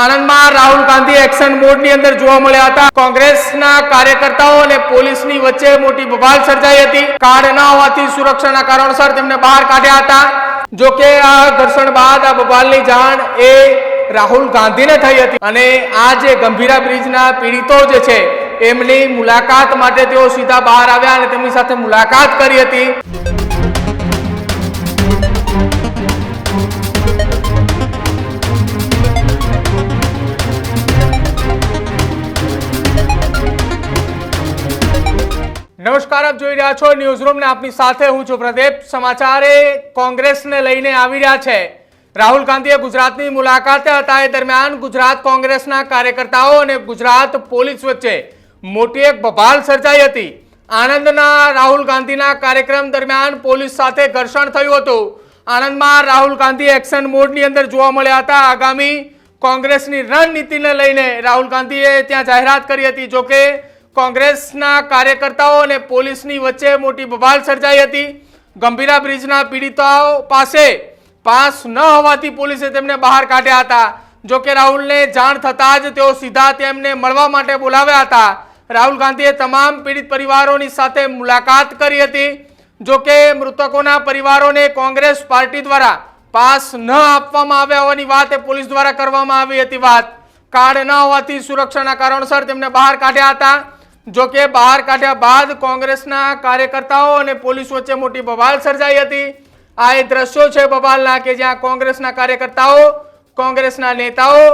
આણંદમાં રાહુલ ગાંધી એક્શન મોડની અંદર જોવા મળ્યા હતા. કોંગ્રેસના કાર્યકર્તાઓ અને પોલીસની વચ્ચે મોટી બબાલ સર્જાઈ હતી. કાર્ડ ન હોવાથી સુરક્ષાના કારણોસર તેમને બહાર કાઢ્યા હતા. જો કે આ ઘર્ષણ બાદ આ બબાલની જાણ એ રાહુલ ગાંધીને થઈ હતી. અને આ જે ગંભીરા બ્રિજના પીડિતો જે છે, એમની મુલાકાત માટે તેઓ સીધા બહાર આવ્યા અને તેમની સાથે મુલાકાત કરી હતી. નમસ્કાર, આપ જોઈ રહ્યા છો ન્યૂઝ રૂમ ને આપની સાથે હું છું પ્રદીપ. સમાચારે કોંગ્રેસને લઈને આવી રહ્યા છે. રાહુલ ગાંધીએ ગુજરાતની મુલાકાતે હતા. એ દરમિયાન ગુજરાત કોંગ્રેસના કાર્યકર્તાઓ અને ગુજરાત પોલીસ વચ્ચે મોટી એક બબાલ સર્જાઈ હતી. આણંદના રાહુલ ગાંધીના કાર્યક્રમ દરમિયાન પોલીસ સાથે ઘર્ષણ થયું હતું. આણંદમાં રાહુલ ગાંધી એક્શન મોડની અંદર જોવા મળ્યા હતા. આગામી કોંગ્રેસની રણનીતિને લઈને રાહુલ ગાંધીએ ત્યાં જાહેરાત કરી હતી. જોકે કોંગ્રેસના કાર્યકર્તાઓ અને પોલીસની વચ્ચે મોટી બબાલ સર્જાઈ હતી. ગંભીરા બ્રિજના પીડિતાઓ પાસે પાસ ન હોવાથી પોલીસે તેમને બહાર કાઢ્યા હતા. જો કે રાહુલને જાણ થતાં જ તેઓ સીધા તેમને મળવા માટે બોલાવ્યા હતા. રાહુલ ગાંધીએ તમામ પીડિત પરિવારોની સાથે મુલાકાત કરી હતી. જો કે મૃતકોના પરિવારોને કોંગ્રેસ પાર્ટી દ્વારા પાસ ન આપવામાં આવ્યા હોવાની વાત એ પોલીસ દ્વારા કરવામાં આવી હતી વાત. કાર્ડ ન હોવાથી સુરક્ષાના કારણોસર તેમને બહાર કાઢ્યા હતા. જો કે બહાર કાઢ્યા બાદ કોંગ્રેસના કાર્યકર્તાઓ અને પોલીસ વચ્ચે મોટી બવાલ સર્જાઈ હતી. આ એ દ્રશ્યો છે બબાલના કે જ્યાં કોંગ્રેસના કાર્યકર્તાઓ, કોંગ્રેસના નેતાઓ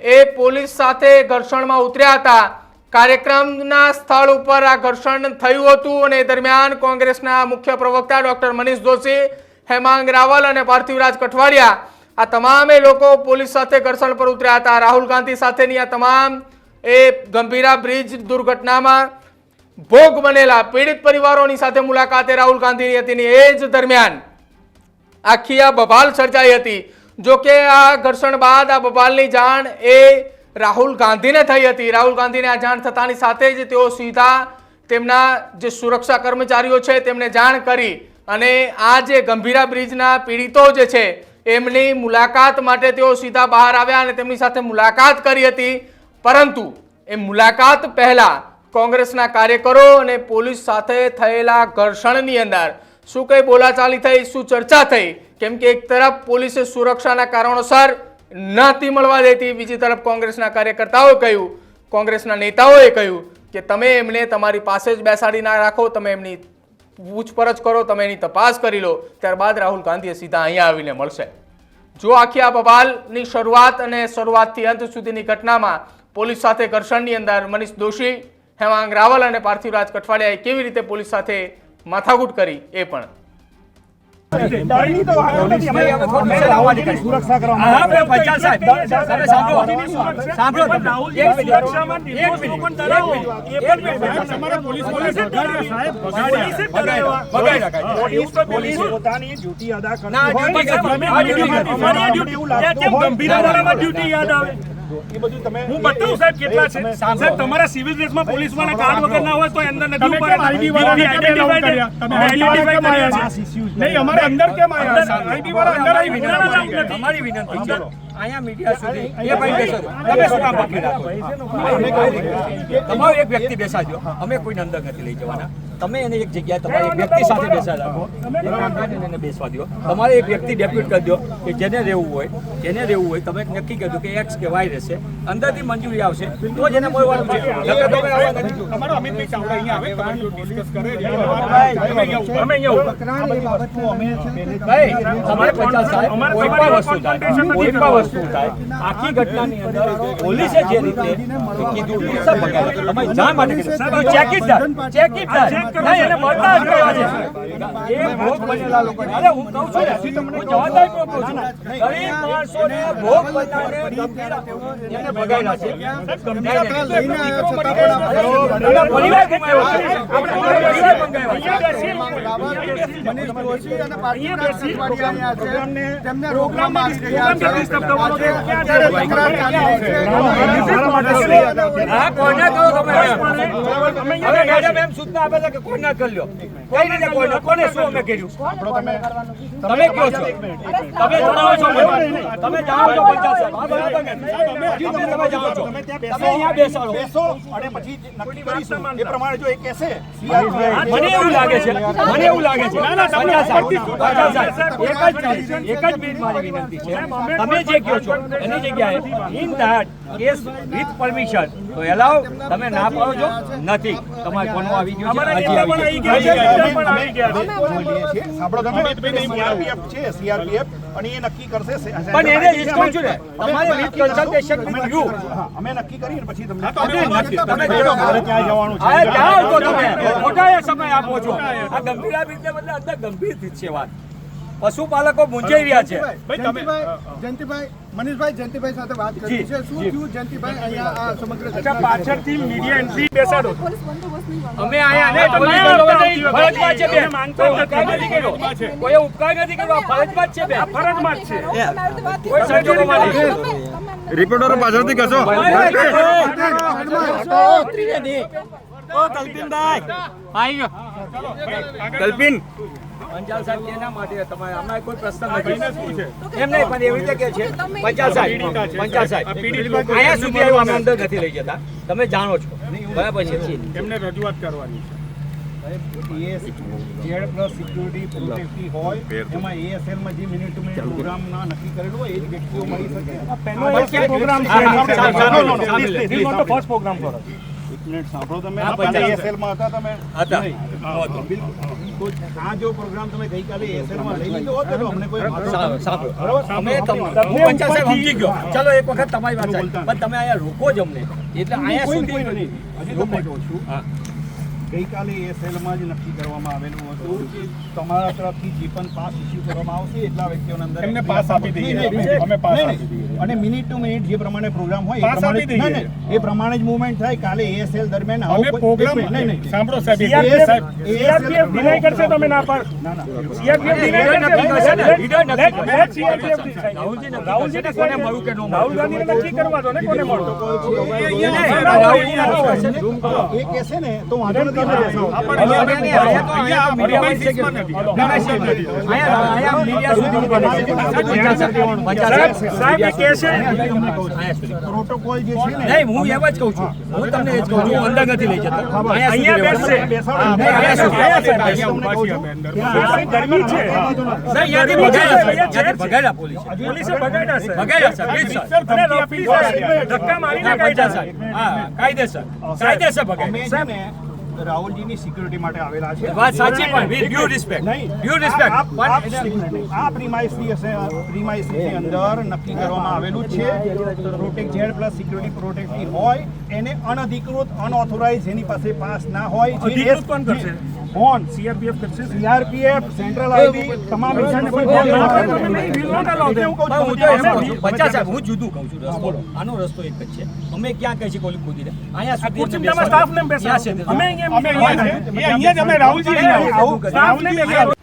એ પોલીસ સાથે ઘર્ષણમાં ઉતર્યા હતા. કાર્યક્રમના સ્થળ ઉપર આ ઘર્ષણ થયું હતું અને દરમિયાન કોંગ્રેસના મુખ્ય પ્રવક્તા ડોક્ટર મનીષ જોશી, હેમાંગ રાવલ અને પાર્થિવરાજ કઠવાડિયા આ તમામે લોકો પોલીસ સાથે ઘર્ષણ પર ઉતર્યા હતા. રાહુલ ગાંધી સાથેની આ તમામ એ ગંભીરા બ્રિજ દુર્ઘટનામાં ભોગ બનેલા પીડિત પરિવારોની સાથે મુલાકાતે રાહુલ ગાંધીની હતી ને એ જ દરમિયાન આખી આ બબાલ સર્જાઈ હતી. જો કે આ ઘર્ષણ બાદ આ બબાલની જાણ એ રાહુલ ગાંધીને થઈ હતી. રાહુલ ગાંધીને આ જાણ થતાની સાથે જ તેઓ સીધા તેમના જે સુરક્ષા કર્મચારીઓ છે તેમને જાણ કરી અને આ જે ગંભીરા બ્રિજના પીડિતો જે છે, એમની મુલાકાત માટે તેઓ સીધા બહાર આવ્યા અને તેમની સાથે મુલાકાત કરી હતી. પરંતુ એ મુલાકાત પહેલાં કોંગ્રેસના કાર્યકરો અને પોલીસ સાથે થયેલા ઘર્ષણની અંદર શું કંઈ બોલાચાલી થઈ, શું ચર્ચા થઈ? કેમ કે એક તરફ પોલીસે સુરક્ષાના કારણોસર નહોતી મળવા દેતી, બીજી તરફ કોંગ્રેસના કાર્યકર્તાઓએ કહ્યું, કોંગ્રેસના નેતાઓએ કહ્યું કે તમે એમને તમારી પાસે જ બેસાડી ના રાખો, તમે એમની પૂછપરછ કરો, તમે એની તપાસ કરી લો, ત્યારબાદ રાહુલ ગાંધીએ સીધા અહીંયા આવીને મળશે. જો આખી આ બબાલની શરૂઆત અને શરૂઆતથી અંત સુધીની ઘટનામાં પોલીસ સાથે ઘર્ષણની અંદર મનીષ દોશી હેમાંગ રાવલ અને પાર્થિવરાજ કઠવાડિયાએ કેવી રીતે પોલીસ સાથે માથાકૂટ કરી એ પણ ડ્યુટી યાદ આવે એ બધું તમે હું બતાવું સાહેબ કેટલા છે? સાહેબ તમારા સિવિલ ડ્રેસમાં પોલીસવાળા કાર્ડ વગર ના હોય તો અંદર નથી વાળાને કેમ allow કર્યા? તમે વાળા આવ્યા પાસ છે? નહીં, અમારે અંદર કેમ આવ્યા? છે? વાળા અંદર આવી. નથી. અમારી વિનંતી છે. અહીંયા મીડિયા સુધી. એ ભાઈ બેસો. તમે શું કામ પકડી રાખો? તમારો એક વ્યક્તિ બેસાજો અમે કોઈને અંદર નથી લઈ જવાના. તમે એને એક જગ્યાએ તમારી એક વ્યક્તિ સાથે બેસા રાખો એને બેસવા દો તમારે એક વ્યક્તિ ડેપ્યુટ કરી દો કે જેને રહેવું હોય જેને રહેવું હોય તમે નક્કી કરી દો કે એક્સ કે વાય રહેશે. અંદરથી મંજૂરી આવશે. તો જ એને મળવાનું છે. તમારો અમિતભાઈ ચાવડા અહીંયા આવે, તમારી કરે. અમે પચાસ થાય, કોઈ પણ વસ્તુ થાય, કોઈ પણ વસ્તુ થાય, આખી ઘટનાની અંદર પોલીસે જે રીતે કીધું તમારી જાણ માટે. You check it નહીં, એને મળતા જ કરવા છે. એ ભોગ બનેલા લોકોને. અરે, હું કહું છું ને, હું જવાબદારીપૂર્વક કહું છું. ગરીબ માણસોને ભોગ બનનારને ગંભીર એને બગાડ્યા છે. નહીં, નહીં. એનો પરિવાર ગુમાવ્યો છે. આપણે પરિવાર ગુમાવ્યો છે. પ્રોગ્રામ જલ્દી સ્ટોપ કરવાનો છે. ક્યાં જાય? હા, કોઈને કહો તમે. હવે મેડમ એમ સૂચના આપે છે કે કોઈને કરી લ્યો. કઈ રીતે કોઈ. કોને શું અમે કર્યું? તમે તમે કયો છો. તમે જણાવો છો મને. તમે જાણો છો પંચાયત સાહેબ. તમે તમે જાણો છો. તમે અહીંયા બેસાડો. બેસો અને પછી નક્કી કરીશું. એ પ્રમાણે જો એ કહેશે મને એવું લાગે છે. મને એવું લાગે છે. પંચાયત સાહેબ, પંચાયત સાહેબ, એક જ એક જ મિનિટ મારી વિનંતી છે. તમે જે કહો છો એની જગ્યાએ in that case with permission તો એલાવ તમે ના પાડો છો નથી. તમારે કોનું આવી ગયું છે? સાંભળો તમે. સીઆરપીએફ છે સીઆરપીએફ અને એ નક્કી કરશે પણ એને જ છું ને. તમારે વિથ કન્સલ્ટેશન વિથ યુ અમે નક્કી પછી તમને તમે નક્કી તમે તમે મારે ત્યાં જવાનું છે. આ જાઓ તો તમે. ખોટા સમય આપો છો. આ ગંભીર રીતે બદલે અંદર ગંભીર છે વાત. પશુપાલકો મૂંઝાઈ રહ્યા છે જયંતિભાઈ મનીષભાઈ જયંતિભાઈ સાથે વાત કરી છે શું થયું જયંતિભાઈ અહીંયા આ સમગ્ર અચ્છા પાછળથી મીડિયા એન્ટ્રી બેસાડો. અમે અહીંયા છે કોઈ ઉપકાર નથી કર્યો ફરજમાં ફરજમાં પાછળથી કલ્પિન પંચાલ સાહેબ એના માટે તમારે આમાં કોઈ પ્રશ્ન નથી એમ નહીં પણ એવી રીતે કે છે પંચાલ સાહેબ પંચાલ સાહેબ અહીંયા સુધી આવ્યો અમે અંદર નથી લઈ જતા તમે જાણો છો બરાબર છે એમને રજૂઆત કરવાની જેડ પ્લસ સિક્યુરિટી પ્રોટેક્ટિવ હોય એમાં ASL જે મિનિટ ટુ મિનિટ પ્રોગ્રામ ના નક્કી કરેલું હોય એ જ વ્યક્તિઓ મળી શકે પહેલો એક પ્રોગ્રામ છે હા, હા, સાંભળો. એક મિનિટ તમે હતા તમે હતા. બિલકુલ. આ જો પ્રોગ્રામ તમે ગઈકાલે ASL માં લઈ લીધો હોત તો અમને કોઈ સાંભળો, નહોતો. સાંભળો. બરાબર? અમે તમ- સાહેબ સમજી ગયો ચલો એક વખત તમારી વાત પણ તમે અહીંયા રોકો જ અમને એટલે અહીંયા સુધી નહીં. હજી તમને કહું છું ગઈકાલે ASL માં જ નક્કી કરવામાં આવેલું હતું કે તમારા તરફથી જે પણ પાસ ઇસ્યુ કરવામાં આવશે એટલા વ્યક્તિઓને અંદર એમને પાસ આપી દઈએ. અમે પાસ આપી દઈએ. અને મિનિટ ટુ મિનિટ જે પ્રમાણે પ્રોગ્રામ હોય એ પ્રમાણે એ પ્રમાણે જ મૂવમેન્ટ થાય. કાલે એએસએલ દરમિયાન આવો અમે પ્રોગ્રામ નહીં, નહીં. સાંભળો સાહેબ સીઆરપીએફ સાહેબ deny કરશે તમે ના પર ના ના. સીઆરપીએફ ડિનાય કરશે ને, કરશે લીડર નક્કી કરશે. let CRPF decide. રાહુલજી નક્કી રાહુલજી ને કોને મળું કે નો. રાહુલ ગાંધીને નક્કી કરવા દો ને કોને ને. એ કહેશે ને તો વાંધો નથી અમે કે- સાહેબ, સાહેબ સાહેબ. સાહેબ કહે છે પ્રોટોકોલ જે છે ને નહીં હું એમ જ કહું છું હું તમને એ જ કહું છું અંદર નથી લઈ જતો અહીંયા. બેસશે સાહેબ, ગરમી છે ભગાડ્યા સાહેબ. અહીંયાથી પોલીસે. પોલીસે સાહેબ, સાહેબ. અને રફી ધક્કા મારીને કાઢ્યા પંચાલ સાહેબ. હા, કાયદેસર કાયદેસર ને રાહુલજીની સિક્યુરિટી માટે આવેલા છે. વાત સાચી પણ વિથ ડ્યુ રિસ્પેક્ટ નહીં. ડ્યુ રિસ્પેક્ટ આપ આ પ્રીમાઇસની હશે પ્રીમાઇસની અંદર નક્કી કરવામાં આવેલું છે. Protect z plus security protective હોય એને અનધિકૃત અનઓથોરાઇઝ જેની પાસે પાસ ના હોય અધિકૃત પણ કરશે? કોણ CRPF કરશે સીઆરપીએફ સેન્ટ્રલ આઈબી તમામ એજન્ટને પણ ના, them. એવું કહું પણ હું છું, કહું છું, બચ્ચા સાહેબ, હું જુદું કહું છું રસ્તો આનો રસ્તો એક જ છે અમે ક્યાં કહી છીએ કોલી કૂદીને અહીંયા સુધી તમે બેસાડો. સ્ટાફને બેસાડો. છે. અમે અહીંયા અમે અહીંયા છે. જ અમે રાહુલજી આવું સ્ટાફને બેસાડો.